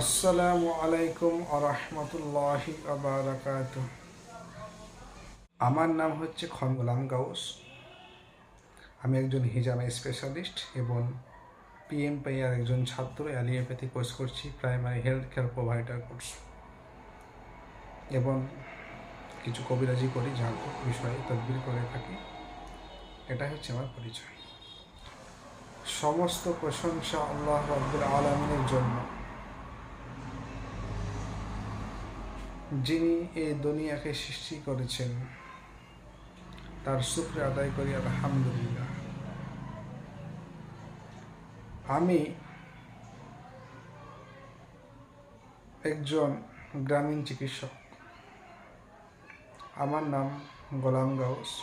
আসসালামু আলাইকুম আরহামতুল্লাহি আবরাকাত আমার নাম হচ্ছে খন গোলাম গাউস। আমি একজন হিজামা স্পেশালিস্ট এবং পিএমপিআর একজন ছাত্র, অ্যালিওপ্যাথি কোর্স করছি, primary health care provider course. এবং কিছু কবিরাজি করি যার বিষয়ে, তদবির করে থাকি। এটা হচ্ছে আমার পরিচয়। সমস্ত প্রশংসা আল্লাহ রব্বুল আলমিনের জন্য। যিনি এ দুনিয়াকে সৃষ্টি করেছেন, তার শুক্র আদায় করি আলহামদুলিল্লাহ। আমি একজন গ্রামীণ চিকিৎসক। আমার নাম গোলাম গাউস।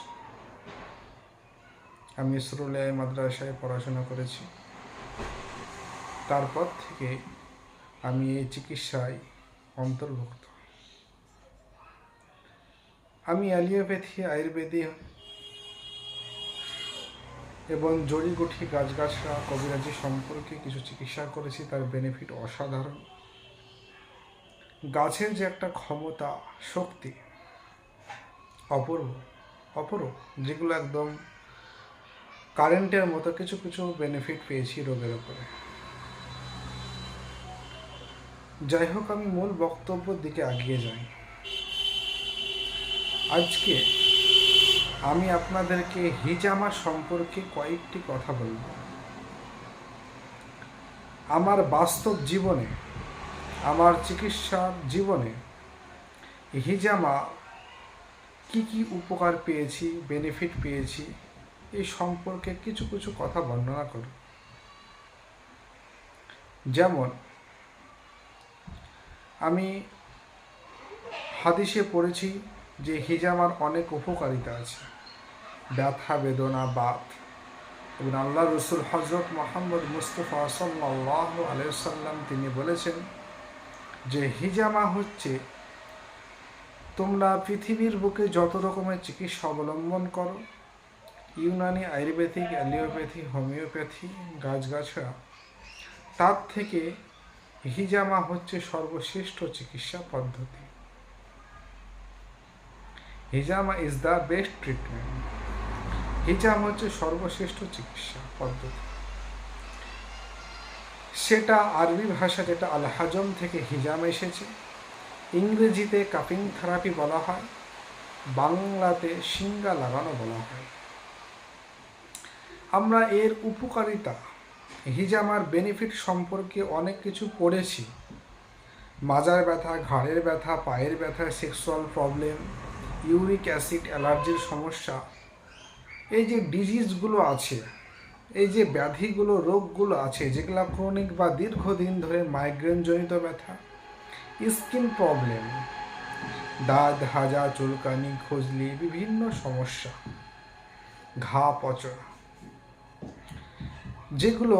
আমি সুরুলিয়া মাদ্রাসায় পড়াশোনা করেছি। তারপর থেকে আমি এই চিকিৎসায় অন্তর্ভুক্ত। আমি অ্যালিওপ্যাথি, আয়ুর্বেদী এবং জড়িগুঠি গাছগাছরা কবিরাজি সম্পর্কে কিছু চিকিৎসা করেছি, তার বেনিফিট অসাধারণ। গাছের যে একটা ক্ষমতা, শক্তি, অপূর্ব অপূর্ব, যেগুলো একদম কারেন্টের মতো কিছু কিছু বেনিফিট পেয়েছি রোগের উপরে। যাই হোক, আমি মূল বক্তব্যের দিকে এগিয়ে যাই। আজকে আমি আপনাদেরকে হিজামা সম্পর্কে কয়েকটি কথা বলব। আমার বাস্তব জীবনে, আমার চিকিৎসার জীবনে হিজামা কি কি উপকার পেয়েছি বেনিফিট পেয়েছি এই সম্পর্কে কিছু কিছু কথা বর্ণনা করব যেমন, আমি হাদিসে পড়েছি যে হিজামার অনেক উপকারিতা আছে। ব্যথা, বেদনা, বাত। এবং আল্লাহ রসুল হজরত মোহাম্মদ মুস্তফা সাল্লাহ আলাইসাল্লাম তিনি বলেছেন যে হিজামা হচ্ছে তোমরা পৃথিবীর বুকে যত রকমের চিকিৎসা অবলম্বন করো, ইউনানি, আয়ুর্বেদিক, অ্যালিওপ্যাথি, হোমিওপ্যাথি গাছগাছরা তার থেকে হিজামা হচ্ছে সর্বশ্রেষ্ঠ চিকিৎসা পদ্ধতি। হিজামা ইজ দ্য বেস্ট ট্রিটমেন্ট হিজাম হচ্ছে সর্বশ্রেষ্ঠ চিকিৎসা পদ্ধতি। সেটা আরবি ভাষা যেটা আল হাজম থেকে হিজাম এসেছে। ইংরেজিতে কাপিং থেরাপি বলা হয়। বাংলাতে সিঙ্গা লাগানো বলা হয়। আমরা এর উপকারিতা হিজামার বেনিফিট সম্পর্কে অনেক কিছু পড়েছি। মাজার ব্যথা, ঘাড়ের ব্যথা, পায়ের ব্যথা সেক্সুয়াল প্রবলেম ইউরিক অ্যাসিড অ্যালার্জির সমস্যা। এই যে ডিজিজগুলো আছে, এই যে ব্যাধিগুলো, রোগগুলো আছে, যেগুলো ক্রনিক বা দীর্ঘদিন ধরে মাইগ্রেনজনিত ব্যথা, স্কিন প্রবলেম, দাঁত হাজা চুলকানি, খজলি, বিভিন্ন সমস্যা, ঘা পচা, যেগুলো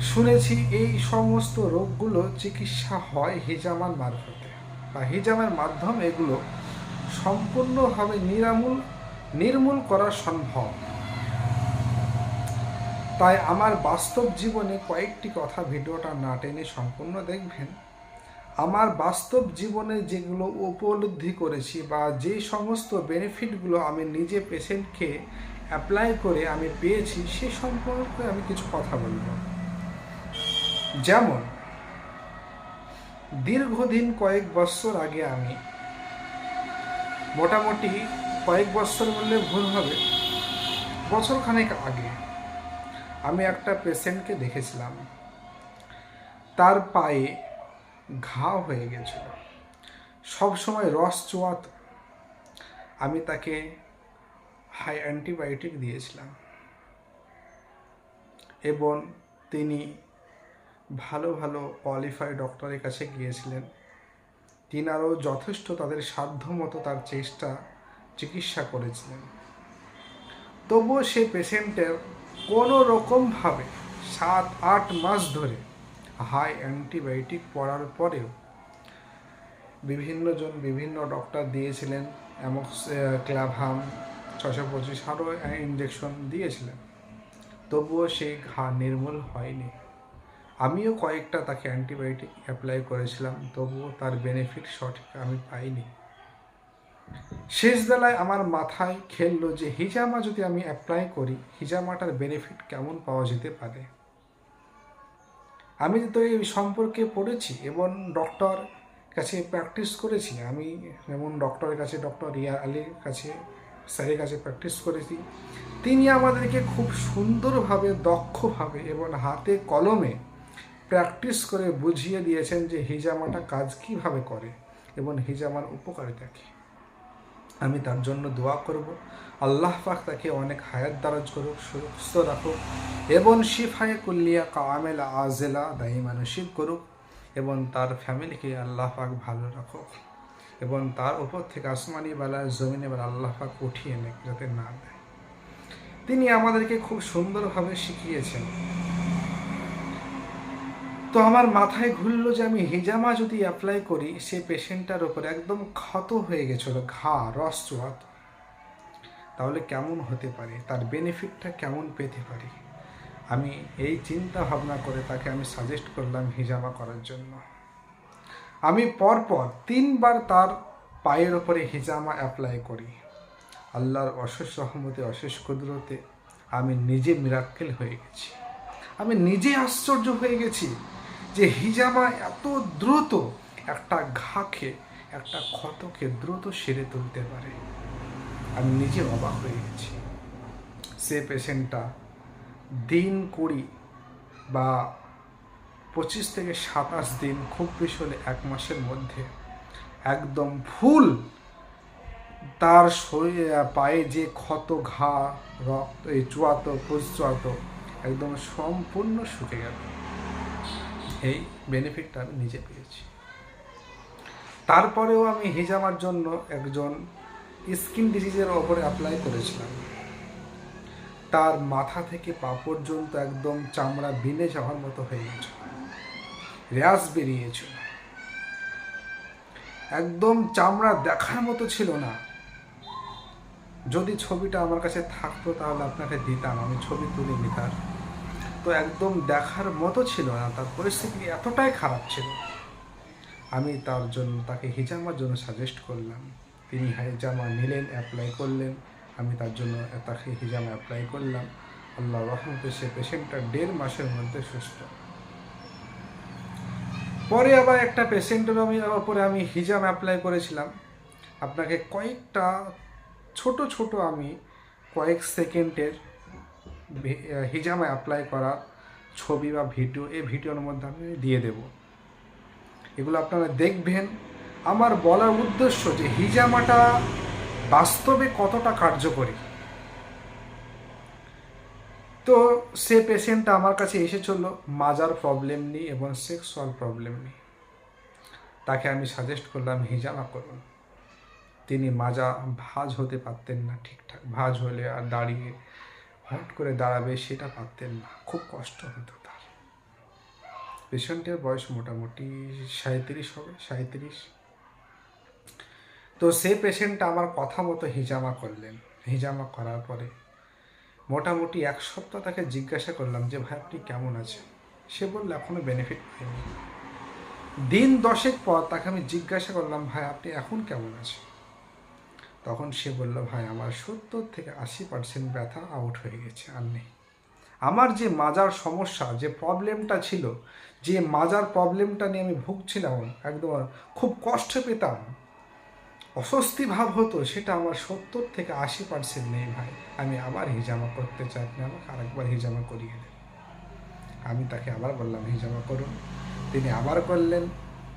শুনেছি এই সমস্ত রোগগুলো চিকিৎসা হয় হিজামার মারফতে বা হিজামের মাধ্যমে এগুলো সম্পূর্ণভাবে নিরামূল, নির্মূল করা সম্ভব। তাই আমার বাস্তব জীবনে কয়েকটি কথা ভিডিওটা না টেনে সম্পূর্ণ দেখবেন। আমার বাস্তব জীবনে যেগুলো উপলব্ধি করেছি বা যে সমস্ত বেনিফিটগুলো আমি নিজে পেশেন্টকে অ্যাপ্লাই করে আমি পেয়েছি সে সম্পর্কে আমি কিছু কথা বলব। যেমন দীর্ঘদিন কয়েক বছর আগে আমি, মোটামুটি কয়েক বছর বললে ভুল হবে বছরখানেক আগে আমি একটা পেশেন্টকে দেখেছিলাম। তার পায়ে ঘা হয়ে গেছিল। সব সময় রস চোয়াত আমি তাকে হাই অ্যান্টিবায়োটিক দিয়েছিলাম। এবং তিনি ভালো ভালো কোয়ালিফাইড ডক্টরের কাছে গিয়েছিলেন। তিনারও যথেষ্ট তাদের সাধ্য মতো তার চেষ্টা চিকিৎসা করেছিলেন। তবুও সে পেশেন্টের কোনো রকমভাবে সাত, আট মাস ধরে হাই অ্যান্টিবায়োটিক পড়ার পরেও বিভিন্নজন বিভিন্ন ডক্টর দিয়েছিলেন অ্যামক্স ক্লাভাম ছশো পঁচিশ আরও ইঞ্জেকশন দিয়েছিলেন। তবুও সেই ঘা নির্মূল হয়নি। আমিও কয়েকটা তাকে অ্যান্টিবায়োটিক অ্যাপ্লাই করেছিলাম, তবুও তার বেনিফিট সঠিক আমি পাইনি। শেষ বেলায় আমার মাথায় খেললো যে হিজামা যদি আমি অ্যাপ্লাই করি, হিজামাটার বেনিফিট কেমন পাওয়া যেতে পারে? আমি তো এই সম্পর্কে পড়েছি, এবং ডক্টর কাছে প্র্যাকটিস করেছি। আমি যেমন ডক্টরের কাছে ডক্টর রিয়া আলীর কাছে স্যারের কাছে প্র্যাকটিস করেছি। তিনি আমাদেরকে খুব সুন্দরভাবে, দক্ষভাবে, এবং হাতে কলমে প্র্যাকটিস করে বুঝিয়ে দিয়েছেন যে হিজামাটা কাজ কীভাবে করে এবং হিজামার উপকারিতা কী। আমি তার জন্য দোয়া করব। আল্লাহ পাক তাকে অনেক হায়াত দারাজ করুক সুস্থ রাখুক এবং শিফায়ে কুল্লিয়া কামেলা আজেলা দাইমা নসিব করুক এবং তার ফ্যামিলিকে আল্লাহ পাক ভালো রাখুক এবং তার উপর থেকে আসমানি বেলা জমিনে বেলা আল্লাহ পাক উঠিয়ে নেক যাতে না দেয়। তিনি আমাদেরকে খুব সুন্দরভাবে শিখিয়েছেন। তো আমার মাথায় ঘুরলো যে আমি হিজামা যদি অ্যাপ্লাই করি, সে পেশেন্টটার ওপর একদম ক্ষত হয়ে গেছিল, ঘা রস চুয়াত তাহলে কেমন হতে পারে? তার বেনিফিটটা কেমন পেতে পারি? আমি এই চিন্তা ভাবনা করে তাকে আমি সাজেস্ট করলাম হিজামা করার জন্য। আমি পরপর তিনবার তার পায়ের ওপরে হিজামা অ্যাপ্লাই করি। আল্লাহর অশেষ সহমতে অশেষ কুদরতে আমি নিজে মিরাক্কেল হয়ে গেছি। আমি নিজে আশ্চর্য হয়ে গেছি। যে হিজামা এত দ্রুত একটা ঘাকে একটা ক্ষতকে দ্রুত সেরে তুলতে পারে। আমি নিজে অবাক হয়ে গেছি। সে পেশেন্টটা দিন কুড়ি বা পঁচিশ থেকে সাতাশ দিন, খুব বেশি হলে এক মাসের মধ্যে, একদম ফুল তার শরীরে, পায়ে যে ক্ষত, ঘা, রক্ত, এই চুয়াতো পুষ চুয়াতো একদম সম্পূর্ণ শুকে গেল। এই বেনিফিটটা আমি নিজে পেয়েছি। তারপরেও আমি হিজামার জন্য একজন স্কিন ডিজিজের ওপরে অ্যাপ্লাই করেছিলাম। তার মাথা থেকে পা পর্যন্ত একদম চামড়া বিনে যাওয়ার মতো হয়ে গেছিল র্যাশ বেরিয়েছিল একদম চামড়া দেখার মতো ছিল না। যদি ছবিটা আমার কাছে থাকতো তাহলে আপনাকে দিতাম, আমি ছবি তুলে নিতাম তো একদম দেখার মতো ছিল না, তার পরিস্থিতি এতটাই খারাপ ছিল। আমি তার জন্য, তাকে হিজামার জন্য সাজেস্ট করলাম। তিনি হিজামা নিলেন অ্যাপ্লাই করলেন। আমি তার জন্য তাকে হিজামা অ্যাপ্লাই করলাম। আল্লাহ রহমতে সে পেশেন্টটা দেড় মাসের মধ্যে সুস্থ। পরে আবার একটা পেশেন্টের আমি ওপরে আমি হিজাম অ্যাপ্লাই করেছিলাম। আপনাকে কয়েকটা, ছোট ছোট আমি কয়েক সেকেন্ডের হিজামা অ্যাপ্লাই করা ছবি বা ভিডিও, এই ভিডিওর মধ্যে আমি দিয়ে দেব। এগুলো আপনারা দেখবেন। আমার বলার উদ্দেশ্য যে হিজামাটা বাস্তবে কতটা কার্যকরী। তো সে পেশেন্টটা আমার কাছে এসেছিল, মাজার প্রবলেম নিয়ে এবং সেক্সুয়াল প্রবলেম নিয়ে তাকে আমি সাজেস্ট করলাম, হিজামা করুন। তিনি মাজা ভাজ হতে পারতেন না ঠিকঠাক, ভাজ হলে আর দাঁড়িয়ে হট করে দাঁড়াবে সেটা পারতেন না। খুব কষ্ট হতো তার। পেশেন্টের বয়স মোটামুটি সাঁত্রিশ হবে সাঁত্রিশ তো সে পেশেন্টটা আমার কথা মতো হিজামা করলেন। হিজামা করার পরে মোটামুটি এক সপ্তাহ তাকে জিজ্ঞাসা করলাম যে, ভাই, আপনি কেমন আছেন? সে বলল এখনও বেনিফিট পাইনি। দিন দশেক পর তাকে আমি জিজ্ঞাসা করলাম, ভাই, আপনি এখন কেমন আছেন? তখন সে বলল, ভাই, আমার সত্তর থেকে আশি পার্সেন্ট ব্যথা আউট হয়ে গেছে, আর নেই। আমার যে মাজার সমস্যা, যে প্রবলেমটা ছিল, যে মাজার প্রবলেমটা নিয়ে আমি ভুগছিলাম, একদম খুব কষ্ট পেতাম, অস্বস্তি ভাব হতো, সেটা আমার সত্তর থেকে আশি পার্সেন্ট নেই, ভাই। আমি আবার হিজামা করতে চাই, আপনি আমাকে আরেকবার হিজামা করিয়ে দেন। আমি তাকে আবার বললাম, হিজামা করুন। তিনি আবার করলেন,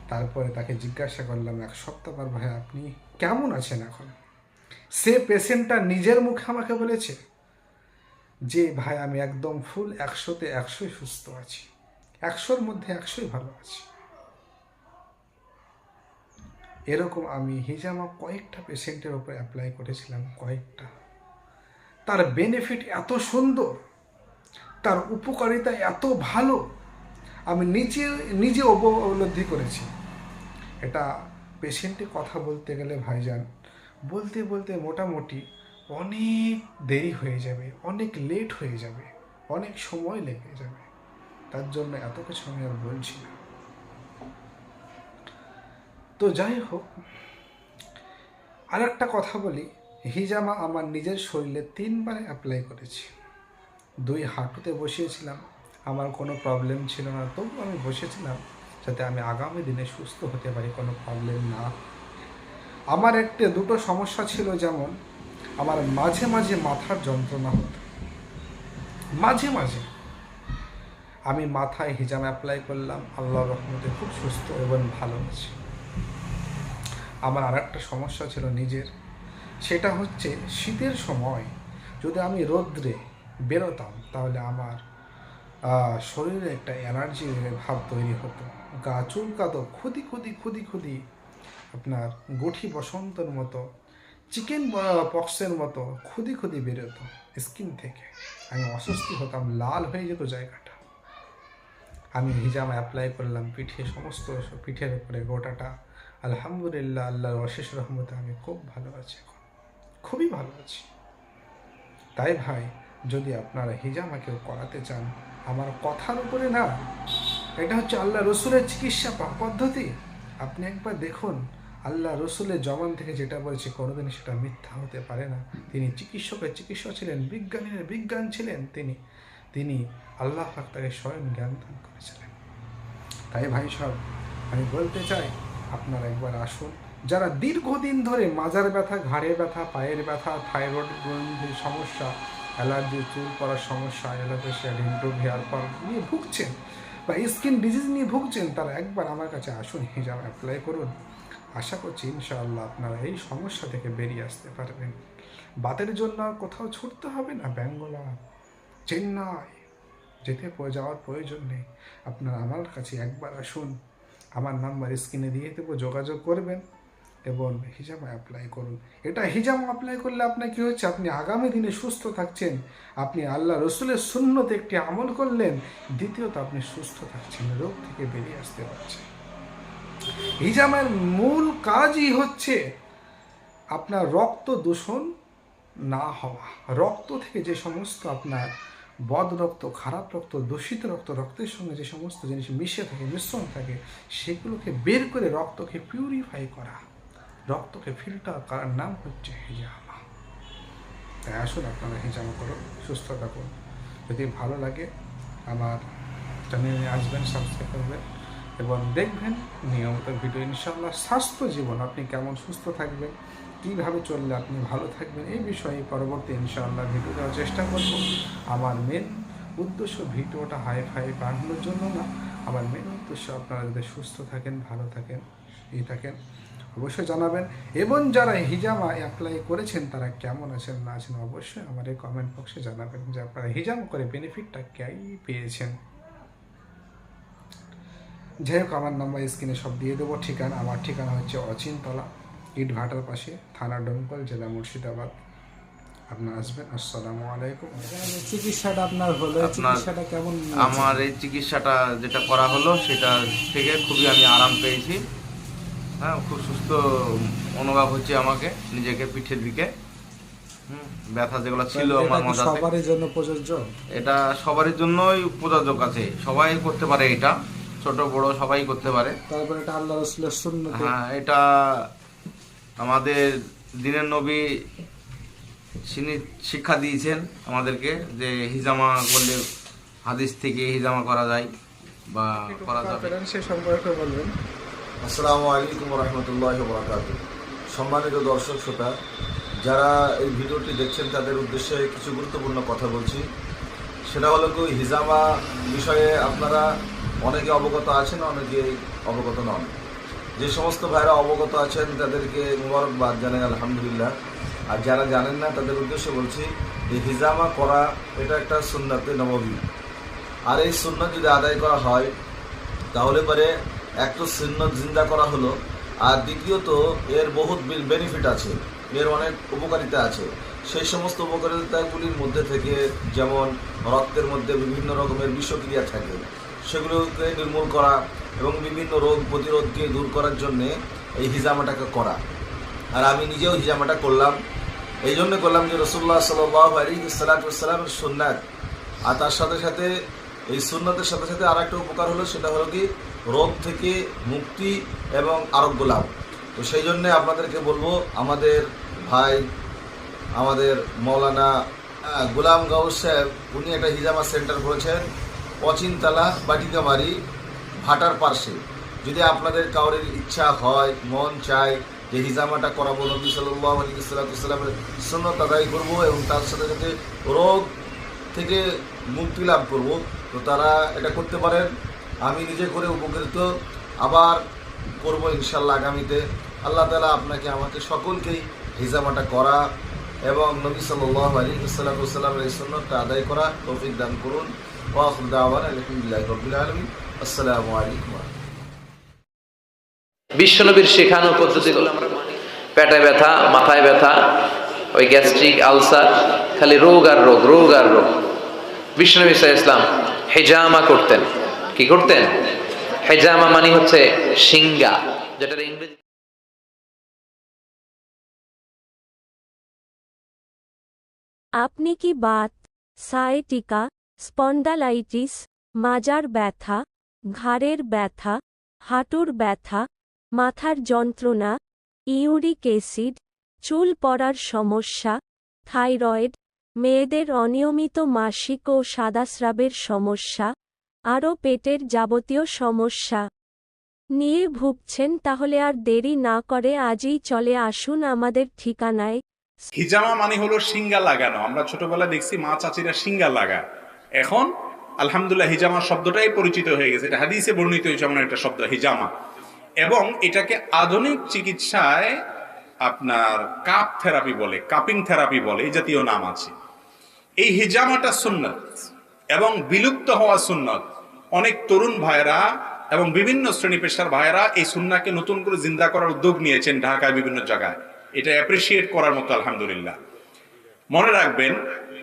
তারপরে তাকে জিজ্ঞাসা করলাম, এক সপ্তাহ পর ভাই, আপনি কেমন আছেন এখন? সে পেশেন্টটা নিজের মুখে আমাকে বলেছে যে, ভাই, আমি একদম ফুল একশোতে একশোই সুস্থ আছি। একশোর মধ্যে একশোই ভালো আছি। এরকম আমি হিজামা কয়েকটা পেশেন্টের ওপর অ্যাপ্লাই করেছিলাম, কয়েকটা। তার বেনিফিট এত সুন্দর, তার উপকারিতা এত ভালো, আমি নিজে নিজে উপলব্ধি করেছি। এটা পেশেন্টে কথা বলতে গেলে ভাইজান বলতে বলতে মোটামুটি অনেক দেরি হয়ে যাবে, অনেক লেট হয়ে যাবে, অনেক সময় লেগে যাবে। তার জন্য এত কিছু আমি আর বলছি না। তো যাই হোক আর একটা কথা বলি। হিজামা আমার নিজের শরীরে তিনবার অ্যাপ্লাই করেছি। দুই হাঁটুতে বসিয়েছিলাম, আমার কোনো প্রবলেম ছিল না। তবু আমি বসেছিলাম যাতে আমি আগামী দিনে সুস্থ হতে পারি, কোনো প্রবলেম না। আমার একটা দুটো সমস্যা ছিল যেমন, আমার মাঝে মাঝে মাথার যন্ত্রণা হতো। মাঝে মাঝে। আমি মাথায় হিজাম অ্যাপ্লাই করলাম আল্লাহ রহমতে খুব সুস্থ এবং ভালো আছি। আমার আর একটা সমস্যা ছিল নিজের। সেটা হচ্ছে শীতের সময় যদি আমি রৌদ্রে বেরোতাম, তাহলে আমার শরীরে একটা এনার্জি ভাব তৈরি হতো। গা চুলকাতো, খুদি খুদি খুদি খুদি আপনার গুঠি বসন্তর মতো চিকেন পক্সের মতো খুদি খুদি বেরোতো স্কিন থেকে। আমি অস্বস্তি হতাম, লাল হয়ে যেত জায়গাটা। আমি হিজাম অ্যাপ্লাই করলাম, পিঠে সমস্ত পিঠের উপরে গোটাটা। আলহামদুলিল্লাহ, আল্লাহর অশেষ রহমতে আমি খুব ভালো আছি এখন। খুবই ভালো আছি। তাই ভাই, যদি আপনারা হিজামা কেউ করাতে চান, আমার কথার উপরে না, এটা হচ্ছে আল্লাহ রসুলের চিকিৎসা পদ্ধতি। আপনি একবার দেখুন আল্লাহ রসুলের জবান থেকে যেটা বলেছে কোনোদিন সেটা মিথ্যা হতে পারে না। তিনি চিকিৎসকের চিকিৎসক ছিলেন, বিজ্ঞানীর বিজ্ঞান ছিলেন তিনি। তিনি আল্লাহ পাক তাকে স্বয়ং জ্ঞান দান করেছিলেন। তাই ভাই সব আমি বলতে চাই, আপনারা একবার আসুন। যারা দীর্ঘদিন ধরে মাজার ব্যথা, ঘাড়ে ব্যথা, পায়ের ব্যথা, থাইরয়েড গ্রন্থির সমস্যা, অ্যালার্জি, চুল পড়ার সমস্যা অ্যালোপেশিয়া ডেন্টোভিয়ার পর নিয়ে ভুগছেন বা স্কিন ডিজিজ নিয়ে ভুগছেন, তারা একবার আমার কাছে আসুন, হিজাব অ্যাপ্লাই করুন। আশা করছি ইনশাআল্লাহ আপনারা এই সমস্যা থেকে বেরিয়ে আসতে পারবেন। বাতের জন্য আর কোথাও ছুটতে হবে না, ব্যাঙ্গলা, চেন্নাই। যেতে যাওয়ার প্রয়োজন নেই। আপনারা আমার কাছে একবার আসুন, আমার নাম্বার স্ক্রিনে দিয়ে দেবো, যোগাযোগ করবেন এবং হিজামা অ্যাপ্লাই করুন। এটা হিজামা অ্যাপ্লাই করলে আপনার কী হচ্ছে? আপনি আগামী দিনে সুস্থ থাকছেন। আপনি আল্লাহ রসুলের শূন্যতে একটি আমল করলেন। দ্বিতীয়ত আপনি সুস্থ থাকছেন, রোগ থেকে বেরিয়ে আসতে পারছেন। হিজামের মূল কাজই হচ্ছে আপনার রক্ত দূষণ না হওয়া। রক্ত থেকে যে সমস্ত আপনার বদ রক্ত, খারাপ রক্ত, দূষিত রক্ত, রক্তের সঙ্গে যে সমস্ত জিনিস মিশে থাকে, মিশ্রণ থাকে, সেগুলোকে বের করে রক্তকে পিউরিফাই করা। রক্তকে ফিল্টার করার নাম হচ্ছে হিজামা। তাই আসুন আপনারা হিজামা করুন সুস্থ থাকুন। যদি ভালো লাগে, আমার চ্যানেলে আসবেন সাবস্ক্রাইব করবেন। এবং দেখবেন নিয়মিত ভিডিও, ইনশাআল্লাহ স্বাস্থ্য জীবন, আপনি কেমন সুস্থ থাকবেন, কীভাবে চললে আপনি ভালো থাকবেন, এই বিষয়ে পরবর্তী ইনশাআল্লাহ ভিডিও দেওয়ার চেষ্টা করব। আমার মেন উদ্দেশ্য ভিডিওটা হাই ফাই বানানোর জন্য না, আমার মেন উদ্দেশ্য আপনারা যাতে সুস্থ থাকেন, ভালো থাকেন এই থাকেন, অবশ্যই জানাবেন। এবং যারা হিজামা অ্যাপ্লাই করেছেন, তারা কেমন আছেন, না আছেন, অবশ্যই আমার এই কমেন্ট বক্সে জানাবেন যে আপনারা হিজামা করে বেনিফিটটা কে পেয়েছেন। যাই হোক আমার নাম্বার স্ক্রিনে সব দিয়ে দেবো। ঠিকানা আমার ঠিকানা হচ্ছে অচিনতলা ইট ভাটার পাশে থানা ডোমকল জেলা মুর্শিদাবাদ। আপনার আসবেন আসসালামু আলাইকুম। চিকিৎসাটা আপনার হলো আপনার- চিকিৎসাটা কেমন আমার এই চিকিৎসাটা যেটা করা হলো সেটা থেকে খুবই আমি আরাম পেয়েছি। হ্যাঁ খুব সুস্থ অনুভব হচ্ছে আমাকে নিজেকে পিঠের দিকে। ব্যথা যেগুলো ছিল আমার মাথাতে। সবারই জন্য প্রযোজ্য? এটা সবারই জন্যই প্রযোজ্য আছে সবাই করতে পারে এটা। ছোট বড় সবাই করতে পারে। তারপরে এটা আল্লাহ রসুলের শূন্য হ্যাঁ এটা আমাদের দিনের নবী তিনি শিক্ষা দিয়েছেন আমাদেরকে যে হিজামা করলে হাদিস থেকে হিজামা করা যায় বা করা যাবে। সে সম্পর্কে বলবেন। আসসালামু আলাইকুম রহমতুল্লাহ বরাকাত সম্মানিত দর্শক শ্রোতা যারা এই ভিডিওটি দেখছেন তাদের উদ্দেশ্যে কিছু গুরুত্বপূর্ণ কথা বলছি। সেটা হলো কি হিজামা বিষয়ে আপনারা অনেকে অবগত আছেন, অনেকে অবগত নন। যে সমস্ত ভাইরা অবগত আছেন, তাদেরকে মুবারকবাদ জানাই, আলহামদুলিল্লাহ। আর যারা জানেন না, তাদের উদ্দেশ্যে বলছি যে হিজামা করা এটা একটা সুন্নাতে নববী। আর এই সুন্নত যদি আদায় করা হয়, তাহলে পরে এক তো সুন্নত জিন্দা করা হলো, আর দ্বিতীয়ত, এর বহুত বেনিফিট আছে, এর অনেক উপকারিতা আছে। সেই সমস্ত উপকারিতাগুলির মধ্যে থেকে, যেমন রক্তের মধ্যে বিভিন্ন রকমের বিষক্রিয়া থাকে সেগুলোকে নির্মূল করা এবং বিভিন্ন রোগ প্রতিরোধকে দূর করার জন্যে এই হিজামাটাকে করা। আর আমি নিজেও হিজামাটা করলাম। এই জন্য করলাম যে রসুল্লাহ সাল আলী সালাতামের সুন্নাত। আর তার সাথে সাথে এই সুন্নতের সাথে সাথে আর একটা উপকার হলো, সেটা হলো কি? রোগ থেকে মুক্তি এবং আরোগ্য লাভ। তো সেই জন্যে আপনাদেরকে বলব, আমাদের ভাই, আমাদের মৌলানা গোলাম গাউস সাহেব, উনি একটা হিজামা সেন্টার করেছেন। পচিনতলা বাটিকামারি ভাটার পার্শ্বে। যদি আপনাদের কাউরের ইচ্ছা হয়, মন চায় যে হিজামাটা করাবো নবী সাল্লাহ আলী সাল্লামের সুন্নত আদায় করব এবং তার সাথে সাথে রোগ থেকে মুক্তি লাভ করব, তো তারা এটা করতে পারেন। আমি নিজে করে উপকৃত, আবার করব ইনশাল্লাহ আগামীতে। আল্লাহ তালা আপনাকে, আমাকে সকলকেই হিজামাটা করা এবং নবী সাল্লাহ আলী সাল্লামের এই সুন্নতটা আদায় করা তৌফিক দান করুন। ওয়াফুদ্দাহ আলহামদুলিল্লাহ রবিল আলমী আসসালামু আলাইকুম বিশ্বনবীর শেখানো পদ্ধতিগুলো। আমরা মানি। পেটে ব্যথা মাথায় ব্যথা ওই গ্যাস্ট্রিক আলসার খালি রোগ আর রোগ রোগ আর রোগ। বিশ্বনবী সাহা ইসলাম হেজামা করতেন। কি করতেন? হেজামা মানে হচ্ছে সিঙ্গা যেটা ইংরেজি আপনি কি বাত সায়েটিকা স্পন্ডালাইটিস মাজার ব্যথা, ঘাড়ের ব্যথা, হাঁটুর ব্যথা, মাথার যন্ত্রণা, ইউরিক অ্যাসিড, চুল পড়ার সমস্যা, থাইরয়েড, মেয়েদের অনিয়মিত মাসিক ও সাদাস্রাবের সমস্যা, আরও পেটের যাবতীয় সমস্যা। নিয়ে ভুগছেন তাহলে আর দেরি না করে আজই চলে আসুন আমাদের ঠিকানায়। হিজামা মানে হলো সিঙ্গা লাগানো। আমরা ছোটবেলায় দেখছি মা চাচিরা সিঙ্গা লাগায় এখন, আলহামদুলিল্লাহ, হিজামা শব্দটাই পরিচিত হয়ে গেছে। এটা হাদিসে বর্ণিত যেমন একটা শব্দ, হিজামা। এবং এটাকে আধুনিক চিকিৎসায় আপনার কাপ থেরাপি বলে, কাপিং থেরাপি বলে, এই জাতীয় নাম আছে। এই হিজামাটা সুন্নত এবং বিলুপ্ত হওয়া সুন্নত। অনেক তরুণ ভাইরা এবং বিভিন্ন শ্রেণি পেশার ভাইরা এই সুন্নাকে নতুন করে জিন্দা করার উদ্যোগ নিয়েছেন ঢাকায় বিভিন্ন জায়গায়। এটা অ্যাপ্রিসিয়েট করার মতো, আলহামদুলিল্লাহ। মনে রাখবেন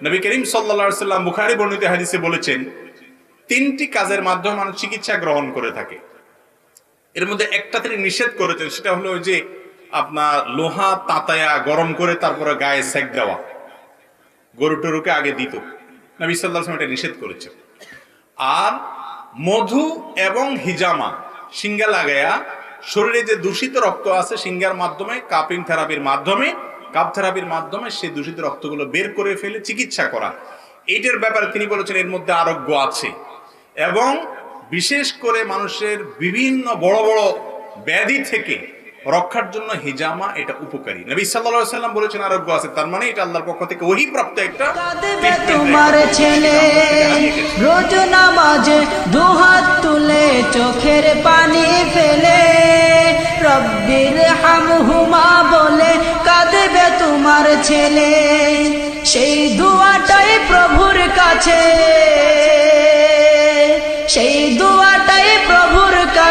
নবী করিম সাল্লা সাল্লাম বুখারি বর্ণিত হাদিসে বলেছেন, তিনটি কাজের মাধ্যমে মানুষ চিকিৎসা গ্রহণ করে থাকে। এর মধ্যে একটা তিনি নিষেধ করেছেন, সেটা হলো যে আপনার লোহা তাতায়া গরম করে তারপরে গায়ে সেক দেওয়া। গরু টরুকে আগে দিত। নবী সাল্লাহ এটা নিষেধ করেছে আর মধু এবং হিজামা, সিঙ্গা লাগায়া শরীরে যে দূষিত রক্ত আছে, সিঙ্গার মাধ্যমে, কাপিং থেরাপির মাধ্যমে কাপ থেরাপির মাধ্যমে সেই দূষিত রক্তগুলো বের করে ফেলে চিকিৎসা করা। এটার ব্যাপারে তিনি বলেছেন এর মধ্যে আরোগ্য আছে। এবং বিশেষ করে মানুষের বিভিন্ন বড় বড় ব্যাধি থেকে রক্ষার জন্য হিজামা এটা উপকারী। নবী সাল্লাল্লাহু সাল্লাম বলেছেন আরোগ্য আছে। তার মানে এটা আল্লাহর পক্ষ থেকে ওহি প্রাপ্ত একটা তোমার ছেলে রোজ নামাজে দুহাত তুলে চোখের পানি ফেলে রব্বির হামহুমা বলে কাঁদবে তোমার ছেলে। সেই দুয়াটাই প্রভুর কাছে সেই প্রভুর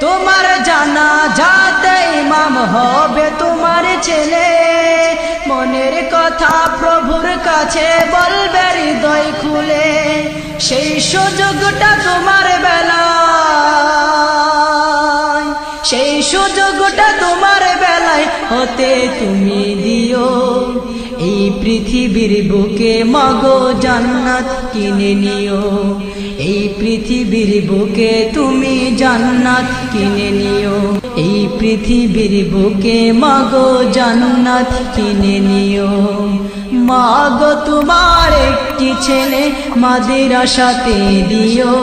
তোমার জানা যাতে ইমাম হবে তোমার ছেলে। মনের কথা প্রভুর কাছে বলবে হৃদয় খুলে। সেই সুযোগটা তোমার বেলায়। সেই সুযোগটা তোমার বেলায় হতে তুমি দিও। এই পৃথিবীর বুকে মগো জান্নাত কিনে নিও। এই পৃথিবীর বুকে তুমি জান্নাত কিনে নিও। এই পৃথিবীর বুকে মাগো জান্নাত কিনে নিও। মাগো তোমার একটি ছেলে মাদের সাথে দিও।